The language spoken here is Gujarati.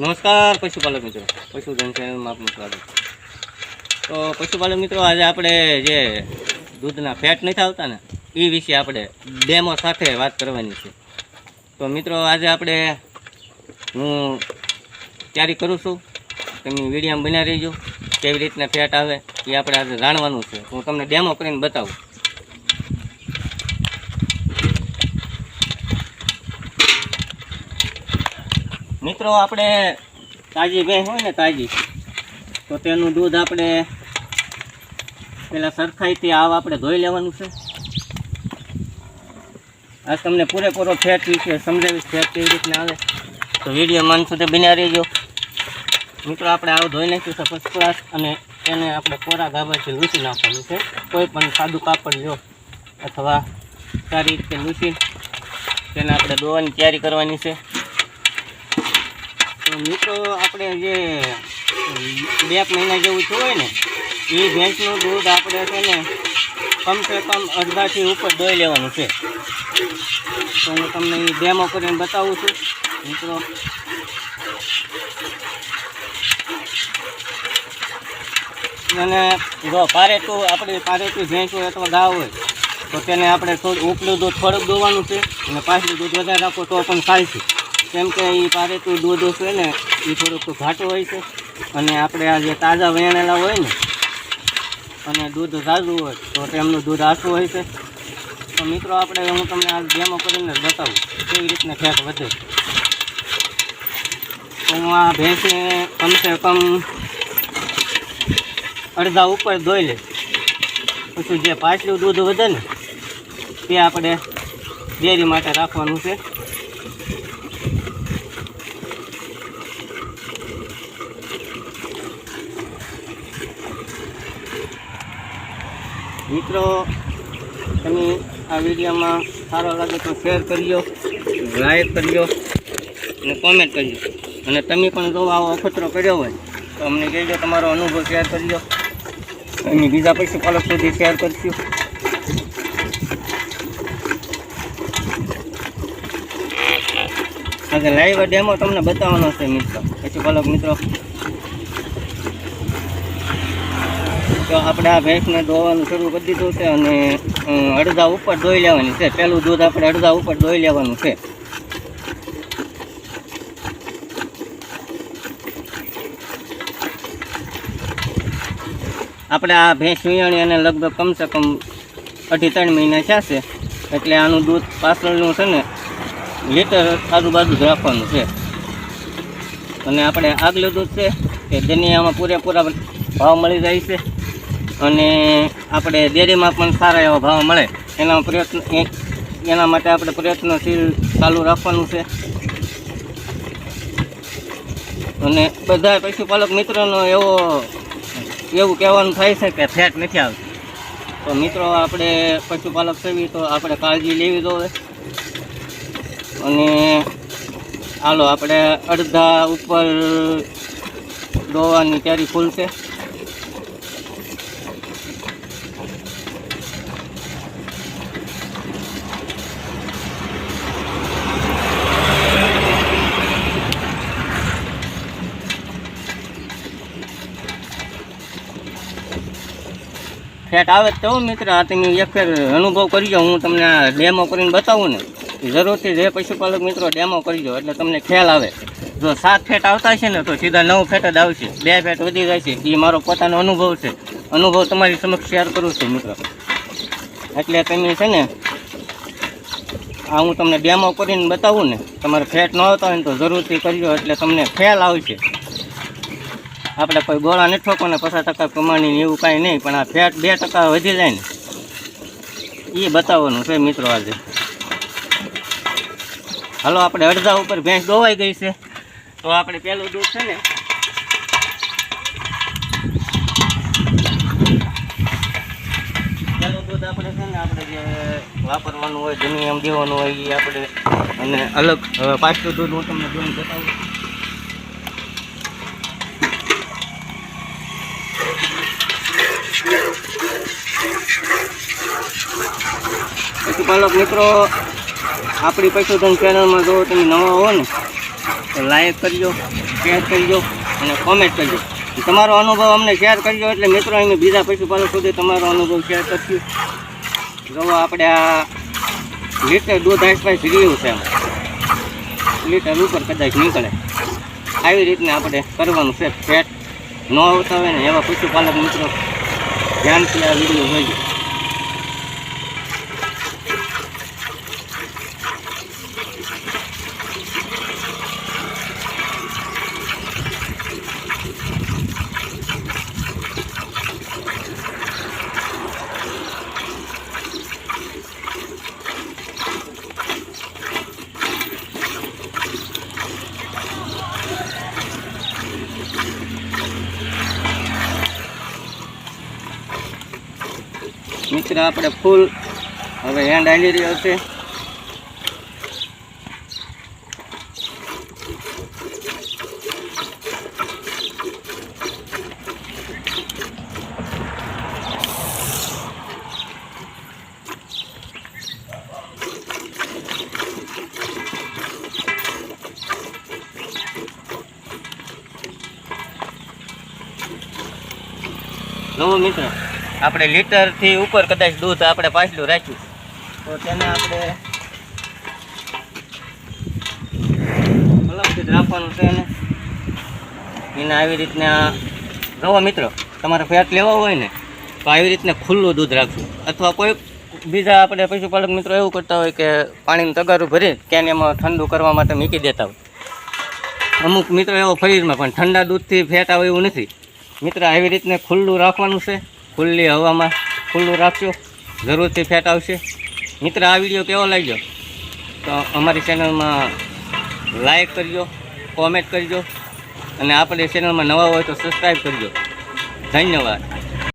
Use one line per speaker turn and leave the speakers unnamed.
નમસ્કાર, પશુપાલક મિત્રો. પશુધન ચેનલમાં આપનું સ્વાગત તો પશુપાલક મિત્રો, આજે આપણે જે દૂધના ફેટ નથી આવતા ને એ વિશે આપણે ડેમો સાથે વાત કરવાની છે. તો મિત્રો, આજે આપણે હું તૈયારી કરું છું. તમે વિડીયામાં બન્યા રહીજો. કેવી રીતના ફેટ આવે, એ આપણે આજે જાણવાનું છે. હું તમને ડેમો કરીને બતાવું. મિત્રો, આપણે તાજી ભેં હોય ને તાજી, તો તેનું દૂધ આપણે પેલા સરખાઈથી આવ આપણે ધોઈ લેવાનું છે. આ તમને પૂરેપૂરો ફેટ વિશે સમજાવીશ, ફેટ કેવી રીતના આવે. તો વીડિયો મન સુધી બન્યા રહેજો. મિત્રો, આપણે આવું ધોઈ નાખ્યું છે ફર્સ્ટ ક્લાસ અને એને આપણે કોરા ગાબાથી લૂસી નાખવાનું છે. કોઈ પણ સાદું કાપડ લો અથવા સારી રીતે લૂસી તેને આપણે દોવાની તૈયારી કરવાની છે. મિત્રો આપણે જે બે મહિના જેવું થયું ને, એ ભેંસનું દૂધ આપણે છે ને, કમસે કમ અડધાથી ઉપર દોઈ લેવાનું છે. તો હું તમને એ ડેમો કરીને બતાવું છું, મિત્રો. અને જો પારેતું, આપણી પારેતું ભેંસ હોય અથવા ગાવ હોય, તો તેને આપણે થોડું ઉપલું દૂધ થોડુંક દોવાનું છે, અને પાછલું દૂધ વધારે રાખો તો પણ ચાલશે કેમ કે એ પારેતું દૂધ છે ને એ થોડુંક ઘાટું હોય છે. અને આપણે આ જે તાજા વેણેલા હોય ને, અને દૂધ ઝાઝું હોય, તો તેમનું દૂધ આછું હોય છે. તો મિત્રો, આપણે હું તમને આ ડેમો કરીને બતાવું, કેવી રીતના ફેંક વધે હું આ ભેંસને કમસે કમ અડધા ઉપર ધોઈ લે પછી જે પાછલું દૂધ વધે ને, તે આપણે ડેરી માટે રાખવાનું છે. મિત્રો, તમે આ વિડીયોમાં સારો લાગે તો શેર કરજો લાઈક કરજો અને કોમેન્ટ કરજો અને તમે પણ જો આવો અખતરો કર્યો હોય, તો અમને કહેજો તમારો અનુભવ શેર કરજો અને બીજા પશુપાલક સુધી શેર કરશું. આજે લાઈવ ડેમો તમને બતાવવાનો છે મિત્રો. પશુપાલક મિત્રો તો આપણે આ ભેંસને ધોવાનું શરૂ કરી દીધું છે અને અડધા ઉપર ધોઈ લેવાની છે. પહેલું દૂધ આપણે અડધા ઉપર ધોઈ લેવાનું છે. આપણે આ ભેંસ વિયાણી અને લગભગ કમસે કમ અઢી ત્રણ મહિના થયા એટલે આનું દૂધ પાછળનું છે ને, લીટર આજુબાજુ જ રાખવાનું છે. અને આપણે આગલું દૂધ છે કે દુનિયામાં પૂરેપૂરા ભાવ મળી જાય છે. અને આપણે ડેરીમાં પણ સારા એવા ભાવ મળે. એના પ્રયત્ન એના માટે આપણે પ્રયત્નશીલ ચાલુ રાખવાનું છે. અને બધા પશુપાલક મિત્રોનો એવો, એવું કહેવાનું થાય છે કે ફેટ નથી આવતી. તો મિત્રો, આપણે પશુપાલક સેવી તો આપણે કાળજી લેવી જોઈએ. અને હાલો, આપણે અડધા ઉપર દોવાની તૈયારી ફૂલ ફેટ આવે તો મિત્ર, આ તમે એક ફેર અનુભવ કરજો, હું તમને આ ડેમો કરીને બતાવું ને. જરૂરથી જે પશુપાલક મિત્રો ડેમો કરજો, એટલે તમને ખ્યાલ આવે. જો સાત ફેટ આવતા છે ને, તો સીધા નવ ફેટ જ આવશે. બે ફેટ વધી જાય છે. એ મારો પોતાનો અનુભવ છે. અનુભવ તમારી સમક્ષ શેર કરું છું, મિત્રો. એટલે તમે છે ને, આ હું તમને ડેમો કરીને બતાવું ને, તમારે ફેટ ન આવતા હોય ને, તો જરૂરથી કરજો, એટલે તમને ખ્યાલ આવશે. આપણે કોઈ ગોળા નથી ઠોકો ને પચાસ ટકા કમાણી એવું કાંઈ નહીં, પણ આ ફેટ બે ટકા વધી જાય ને. એ બતાવવાનું છે મિત્રો આજે. હાલો, આપણે અડધા ઉપર ભેંસ દોવાઈ ગઈ છે. તો આપણે પહેલું દૂધ છે ને, પેલું દૂધ આપણે છે ને, આપણે જે વાપરવાનું હોય એમ દેવાનું હોય એ આપણે અને અલગ પાછું દૂધ હું તમને જોઈને બતાવું. પશુપાલક મિત્રો, આપણી પશુધન ચેનલમાં જો તમે નવા હો ને, તો લાઈક કરજો શેર કરજો અને કોમેન્ટ કરજો. તમારો અનુભવ અમને શેર કરજો એટલે મિત્રો, અમે બીજા પશુપાલક સુધી તમારો અનુભવ શેર કરશું. જો આપણે આ લીટર દૂધ આસપાસ રહ્યું છે લીટર ઉપર કદાચ નીકળે. આવી રીતના આપણે કરવાનું છે. ફેટ ન આવતા હોય ને એવા પશુપાલક મિત્રો, ધ્યાનથી આ વીડિયો જોઈજો મિત્ર આપણે ફૂલ હવે હેન્ડ આવી રહ્યો છે. નવો મિત્ર. આપણે લીટરથી ઉપર કદાચ દૂધ આપણે પાછલું રાખ્યું. તો તેને આપણે રાખવાનું છે એને. એને આવી રીતના જવો મિત્રો, તમારે ફેટ લેવા હોય ને, તો આવી રીતને ખુલ્લું દૂધ રાખવું. અથવા કોઈ બીજા આપણે પશુપાલક મિત્રો એવું કરતા હોય કે પાણીનું તગારું ભરી ક્યાં એમાં ઠંડુ કરવા માટે મૂકી દેતા હોય. અમુક મિત્રો એવો ફરીરમાં પણ ઠંડા દૂધથી ફેટ આવે એવું નથી. મિત્ર, આવી રીતને ખુલ્લું રાખવાનું છે. ખુલ્લી હવામાં ખુલ્લું રાખજો. જરૂરથી ફેટ આવશે. મિત્ર, આ વીડિયો કેવો લાગ્યો? તો અમારી ચેનલમાં લાઈક કરજો, કોમેન્ટ કરજો, અને આપણે ચેનલમાં નવા હોય તો સબસ્ક્રાઈબ કરજો. ધન્યવાદ.